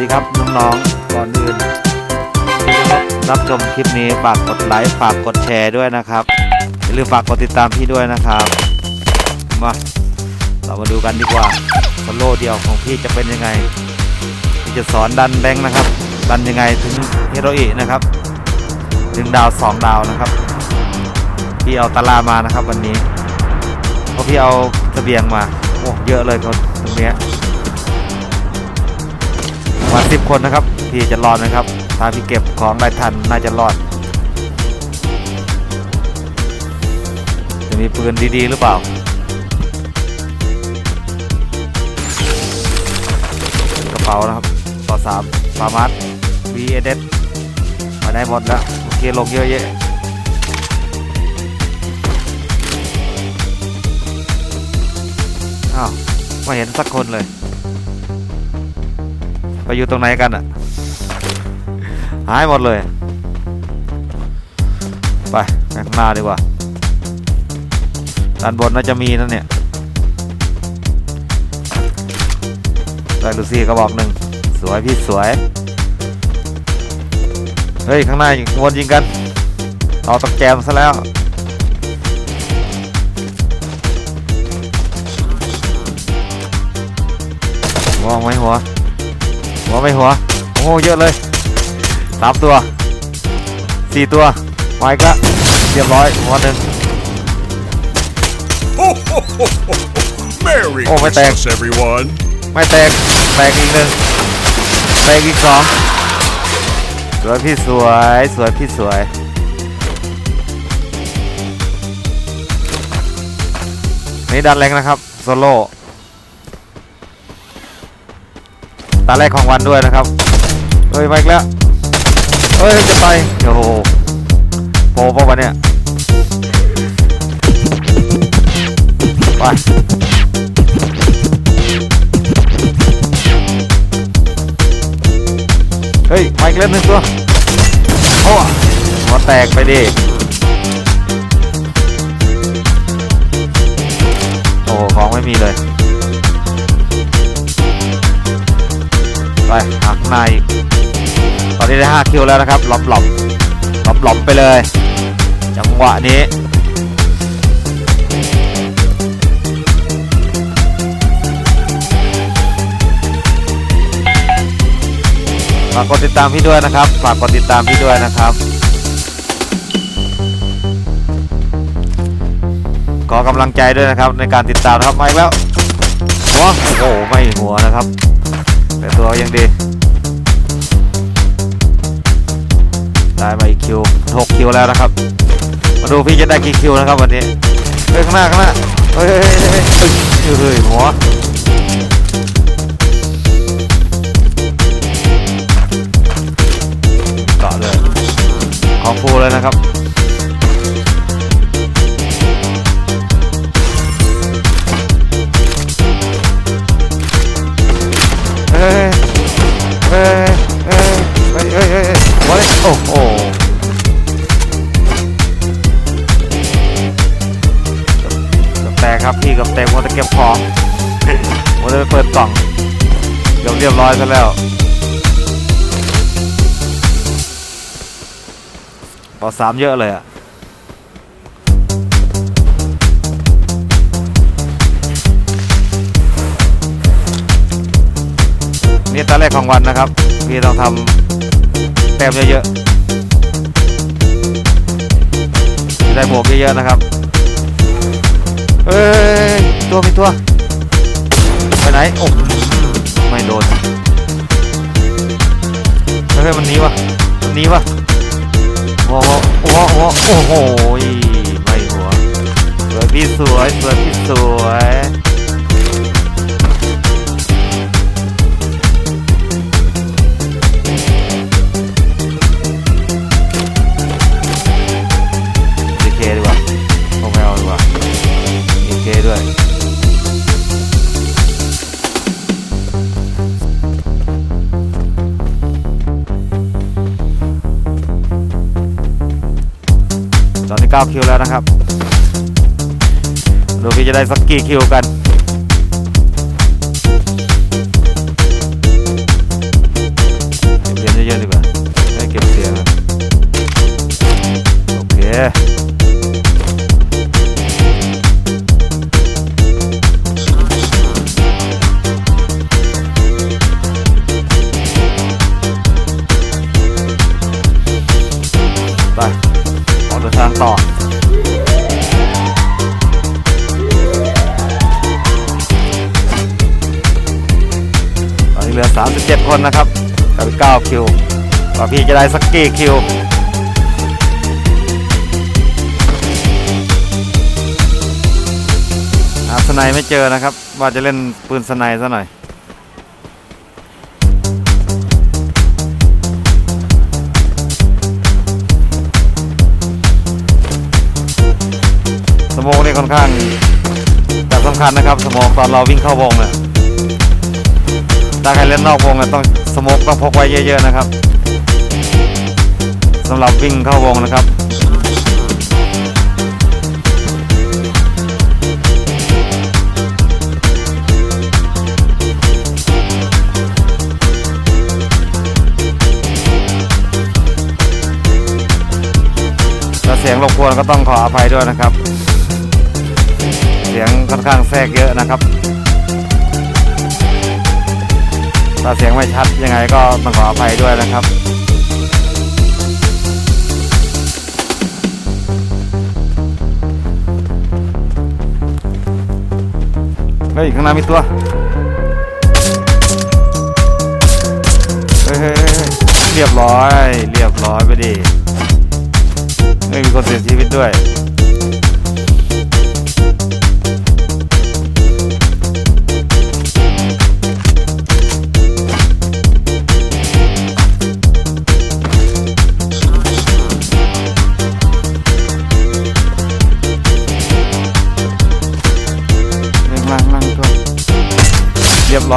ดีครับน้องๆก่อนอื่นที่จะรับชมคลิปนี้ฝากกดไลค์ฝากกดแชร์ด้วยนะครับอย่าลืมฝากกดติดตามพี่ด้วยนะครับมาเรามาดูกันดีกว่าโซโล่เดียวของพี่จะเป็นยังไงพี่จะสอนดันแบงค์นะครับ ดันยังไงถึงฮิโรอินะครับถึงดาวสองดาวนะครับพี่เอาตารามานะครับวันนี้เพราะพี่เอาเสบียงมาโอ้เยอะเลยคนตรงนี้ ยประมาณสิบคนนะครับ พี่จะรอดไหมครับ ถ้าพี่เก็บของได้ทันน่าจะรอด จะมีปืนดีๆ หรือเปล่า กระเป๋านะครับ ต่อสามามัด V A D มาได้หมดแล้วโอเคลงเยอะแยะอ้าวไม่เห็นสักคนเลย ไปอยู่ตรงไหนกันอะ หายหมดเลย ไปข้างหน้าดีกว่า ด้านบนน่าจะมีนั่นเนี่ยได้ลูซี่กระบอกหนึ่ง สวยพี่สวย เฮ้ย ข้างหน้าวนยิงกันเอาตะแกมซะแล้วมองไหมหัว หัวไม่หัว โอ้โหเยอะเลยสามตัวสี่ตัวมาอีกละเรียบร้อยหัวหนึ่ง Merry Oh, my Christmas, everyone. ไม่แตก แตกอีกหนึ่งแตกอีกสองสวยพี่สวย สวยพี่สวย นี่ดันแรงนะครับ โซโล่ ตาแรกของวันด้วยนะครับ เฮ้ยมาอีกแล้ว เฮ้ยจะไป โอ้โหโปรป่ะวะเนี่ย ไป เฮ้ยมาอีกแล้วหนึ่งตัว โอ้หัวแตกไปดิโอ้ของไม่มีเลย ไปหักใน ตอนนี้ได้ 5 คิวแล้วนะครับหลอมหลอมหลอมหลอมไปเลย จังหวะนี้ฝากกดติดตามพี่ด้วยนะครับ ฝากกดติดตามพี่ด้วยนะครับ ขอกำลังใจด้วยนะครับในการติดตามครับมาอีกแล้วหัวโอ้โหไม่หัวนะครับ แต่ตัวยังดี ได้มาอีกคิว6คิวแล้วนะครับ มาดูพี่จะได้กี่คิวนะครับวันนี้ เฮ้ยข้างหน้าข้างหน้า เฮ้ยเฮ้ยเฮ้ยเฮ้ยเฮ้ยเฮ้ยหัวเกาะเลย ของฟูเลยนะครับ มัวแต่ไปเปิดกล่องเกือบเรียบร้อยซะแล้วต่อสามเยอะเลยอะนี่ตอนแรกของวันนะครับ พี่ต้องทำแต้มเยอะๆได้บวกเยอะๆนะครับ เอ้ย ตัวมีตัว ไปไหนโอ้ไม่โดนเฮ้ยมันนี้วะมันหนีวะโอ้โหโอ้โหโอ้โหไม่หัวสวยพี่สวยสวยพี่สวย 9 คิวแล้วนะครับ ดูพี่จะได้สักกี่คิวกันเยอะๆดีกว่าให้เก็บเสียงโอเค 37 คนนะครับกับ9คิวว่าพี่จะได้สักกี่คิวหาสไนไม่เจอนะครับ ว่าจะเล่นปืนสไนซะหน่อยสมองนี่ค่อนข้างจะสำคัญนะครับ สมองตอนเราวิ่งเข้าวงเนี่ย ถ้าใครเล่นนอกวงต้องสมองต้องพกไว้เยอะๆนะครับสำหรับวิ่งเข้าวงนะครับถ้าเสียงรบกวนก็ต้องขออภัยด้วยนะครับ เสียงค่อนข้างแทรกเยอะนะครับ ถ้าเสียงไม่ชัดยังไงก็ต้องขออภัยด้วยนะครับเฮ้ยข้างหน้ามีตัวเฮ้ยเฮ้ยเฮ้ยเฮ้ยเรียบร้อย เรียบร้อยไปดิไม่มีคนเสียชีวิตด้วย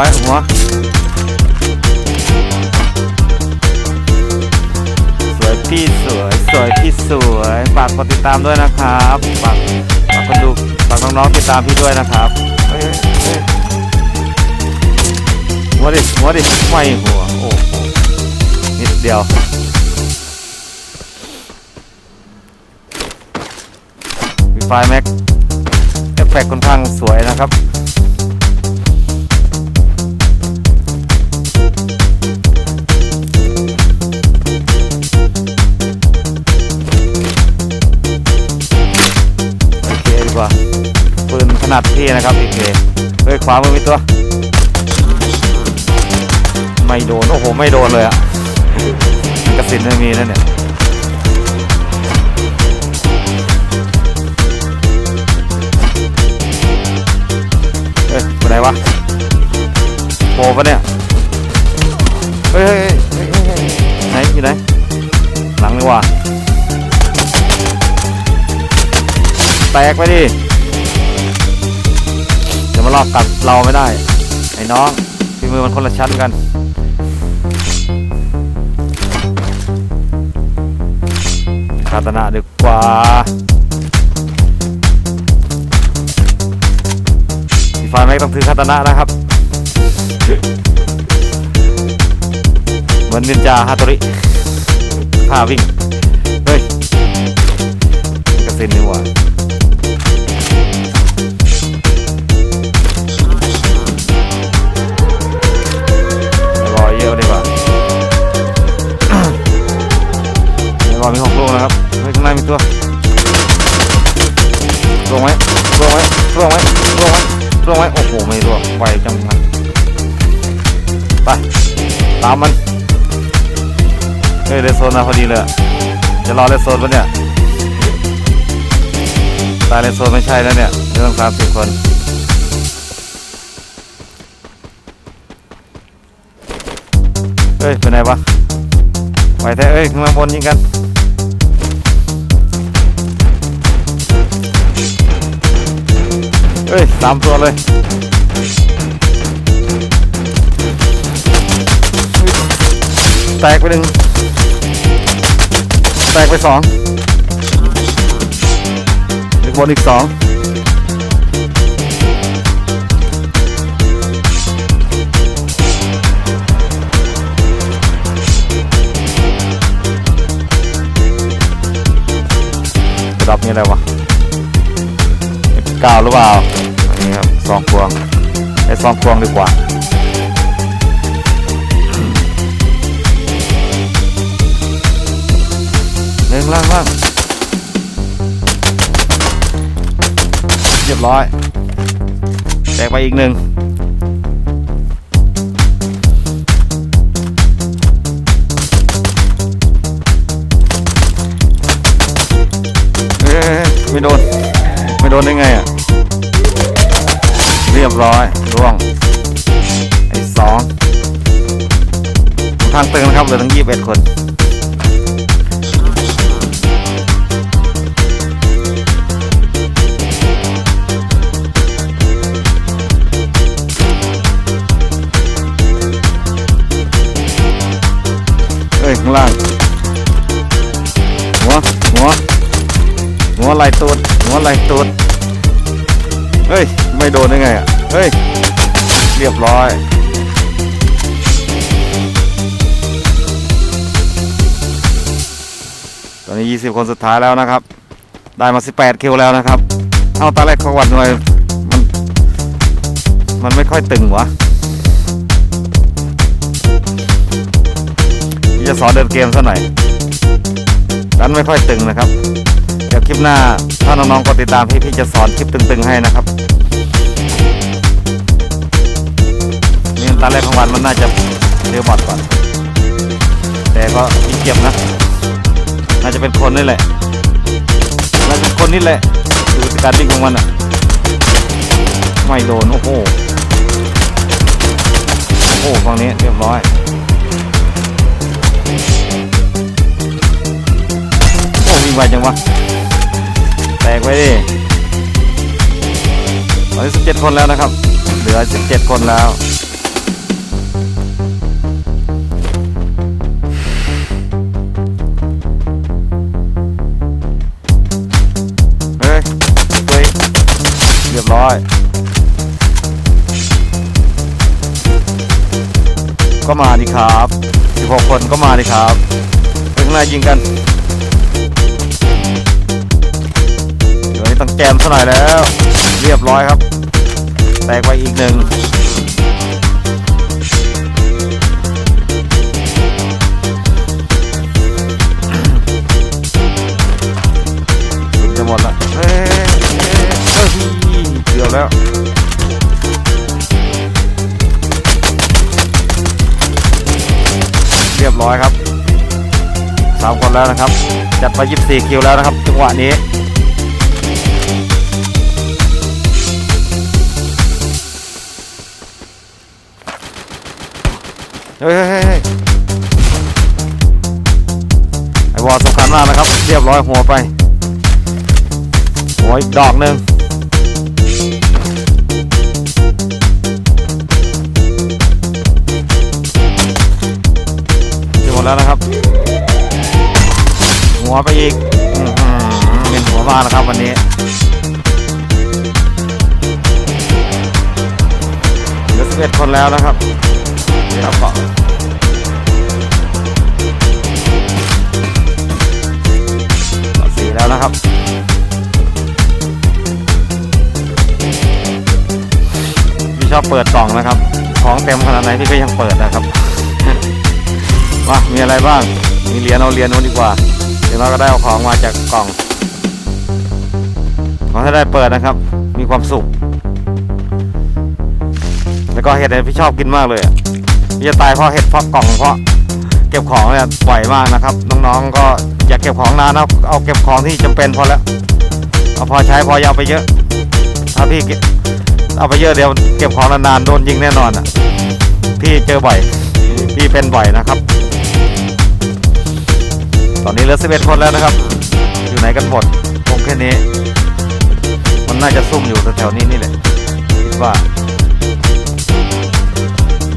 อยหัวสวยพี่สวยสวยพี่สวยฝากกดติดตามด้วยนะครับฝากฝากคนดูฝากน้องๆติดตามพี่ด้วยนะครับเฮ้ยเฮ้ยหัวดิหัวดิไม่หัวโอ้โหนิดเดียวไฟแม็กเอฟเฟกต์ค่อนข้างสวยนะครับ นขนาดพี่นะครับโอเคเฮ้ยขวามือมีตัว ไม่โดน โอ้โห ไม่โดนเลยอะกระสินไม่มีนั่นเนี่ยเฮ้ยไปไหนวะโผล่ปะเนี่ย เฮ้ยเฮ้ยเฮ้ยไหนอยู่ไหน หลังเลยว่ะแตกไปดิาลอบกัดเราไม่ได้ ไอ้น้องฝีมือมันคนละชั้นกันคาตนะดีกว่าอีฟานไม่ต้องถือคาตนะนะครับ เหมือนนินจาฮาตริท่าวิ่ง เฮ้ยกระสินนี่หว่า เฮ้ยข้างร่วงไหมร่วงไหมร่วงไหมร่วงไหมร่วงไหมโอ้โหไม่ร่วงไวจังมันไปตามมันเฮ้ยเลโซนมาพอดีเลยจะรอเลโซนปะเนี่ยตายเลโซนไม่ใช่แล้วเนี่ยเรื่องสามสิบคนเฮ้ยไปไหนวะไปแท้เอ้ยขึ้นมาบนยิงกัน เอ้ยสามตัวเลยแตกไปหนึ่งแตกไปสองอีกบนอีกสองดับนี่อะไรวะเก้าหรือเปล่า นี้ครับซองพวงไอ้ซองพวงดีกว่าเร่งล่างล่างเรียบร้อย แตกไปอีกหนึ่งเอ๊ะไม่โดน ไม่โดนได้ไงอะ รียบร้อยร่วงไอ้สองทางตึงนะครับเหลือทั้งยี่สิบเอ็ดคนเอ้ยข้างล่างหัวหัวหัวไหลตูดหัวไหลตูด เฮ้ย ไม่โดนได้ไงอะ เฮ้ย เรียบร้อย ตอนนี้ 20 คนสุดท้ายแล้วนะครับ ได้มา 18 คิวแล้วนะครับ เอาตอนแรกเขาวัดหน่อยมัน มันไม่ค่อยตึงวะจะสอนเดินเกมซะหน่อยดันไม่ค่อยตึงนะครับ เดี๋ยวคลิปหน้า ถ้าน้องๆกดติดตามพี่พี่จะสอนคลิปตึงๆให้นะครับนี่ตอนแรกของวันมันน่าจะเรียวบอดก่อน แต่ก็มีเก็บนะ น่าจะเป็นคนนี่แหละน่าจะคนนี่แหละดูการวิ่งของมันอะ ไม่โดน โอ้โหโอ้โหฝั่งนี้เรียบร้อยโอ้วิ่งไวจังวะ แตกไปดิตอนนี้สิบเจ็ดคนแล้วนะครับ เหลือสิบเจ็ดคนแล้วเฮ้ยเฮ้ยเรียบร้อย ก็มาดิครับ 16 คนก็มาดิครับไปข้างหน้ายิงกัน ต้องแจมซะหน่อยแล้ว เรียบร้อยครับ แตกไปอีกหนึ่งจะหมดละเฮ้ยเฮ้ยเกือบแล้วเรียบร้อยครับสามคนแล้วนะครับ จัดไป 24 คิวแล้วนะครับ จังหวะนี้ เฮ้ยเฮ้ยเฮ้ยเฮ้ยไอวอลสำคัญมากนะครับ เรียบร้อยหัวไปหัวอีกดอกหนึ่งจะหมดแล้วนะครับ หัวไปอีกอื้อหือเป็นหัวมากนะครับวันนี้เหลือ11คนแล้วนะครับ ครับก็สี่แล้วนะครับพี่ชอบเปิดกล่องนะครับ ของเต็มขนาดไหนพี่ก็ยังเปิดนะครับมามีอะไรบ้าง มีเหรียญเอาเหรียญนู้นดีกว่า เดี๋ยวเราก็ได้เอาของมาจากกล่อง ขอให้ได้เปิดนะครับ มีความสุข แล้วก็เห็ดเนี่ยพี่ชอบกินมากเลย ที่จะตายเพราะเห็ดเพราะกล่องเพราะเก็บของเนี่ยบ่อยมากนะครับ น้องๆก็อย่ากเก็บของนานนะเอาเก็บของที่จำเป็นพอแล้วเอาพอใช้พออยาเอาไปเยอะ ถ้าพี่เอาไปเยอะเดี๋ยวเก็บของนานๆโดนยิงแน่นอนอะพี่เจอบ่อยพี่เป็นบ่อยนะครับ ตอนนี้เหลือ11คนแล้วนะครับ อยู่ไหนกันหมดคงแค่นี้ มันน่าจะซุ่มอยู่แถวๆนี้นี่แหละคิดว่า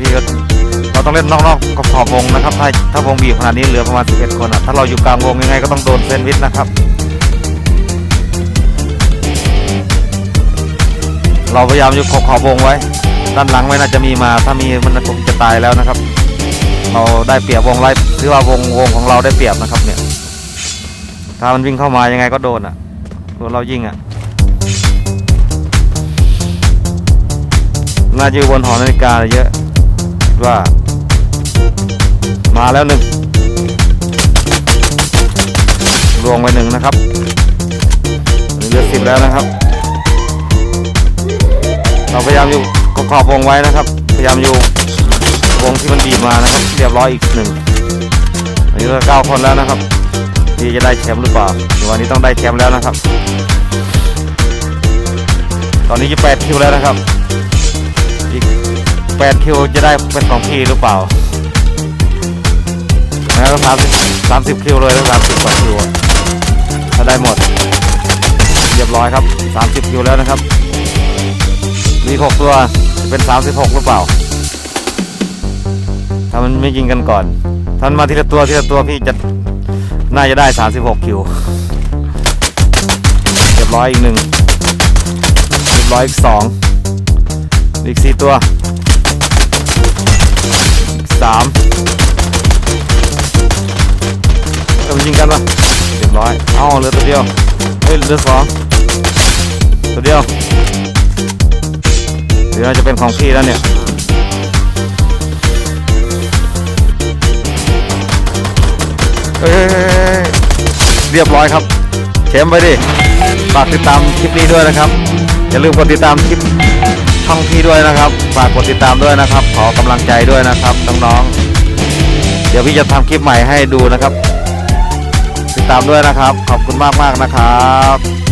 นี่ก็ เราต้องเล่นนอกๆกับขอบวงนะครับถ้าถ้าวงบีบขนาดนี้เหลือประมาณ 11 คนอะถ้าเราอยู่กลางวงยังไงก็ต้องโดนเซนวิชนะครับ เราพยายามอยู่ขอบขอบวงไว้ ด้านหลังไม่น่าจะมีมาถ้ามีมันคงจะตายแล้วนะครับ เราได้เปรียบวงไว้ถือว่าวงวงของเราได้เปรียบนะครับเนี่ยถ้ามันวิ่งเข้ามายังไงก็โดนอะตัวเรายิงอะน่าจะอยู่บนหอนาฬิกาเยอะคิดว่า มาแล้วหนึ่งรวงไปหนึ่งนะครับเหลือสิบแล้วนะครับ เราพยายามอยู่ขอบวงไว้นะครับ พยายามอยู่วงที่มันบีบมานะครับ เรียบร้อยอีกหนึ่งอันนี้เราเก้าคนแล้วนะครับ ที่จะได้แชมป์หรือเปล่าวันนี้ต้องได้แชมป์แล้วนะครับ ตอนนี้จะแปดคิวแล้วนะครับ อีกแปดคิวจะได้เป็นของพี่หรือเปล่า แล้วสามสิบสามสิบคิวเลยแล้วสามสิบกว่าคิวอะถ้าได้หมดเรียบร้อยครับสามสิบคิวแล้วนะครับ มีหกตัวจะเป็นสามสิบหกหรือเปล่า ถ้ามันไม่ยิงกันก่อนถ้ามันมาทีละตัวทีละตัวพี่จะน่าจะได้สามสิบหกคิวเรียบร้อยอีกหนึ่งเรียบร้อยอีกสองอีกสี่ตัวสาม ยิงกันปะเรียบร้อยเอาเหลือตัวเดียวเฮ้ยเหลือสองตัวเดียวเดี๋ยวจะเป็นของพี่แล้วเนี่ยเฮ้ยเรียบร้อยครับเชมไปดิฝากติดตามคลิปนี้ด้วยนะครับ อย่าลืมกดติดตามคลิปช่องพี่ด้วยนะครับ ฝากกดติดตามด้วยนะครับ ขอกำลังใจด้วยนะครับน้องๆเดี๋ยวพี่จะทำคลิปใหม่ให้ดูนะครับ ติดตามด้วยนะครับ ขอบคุณมากมากนะครับ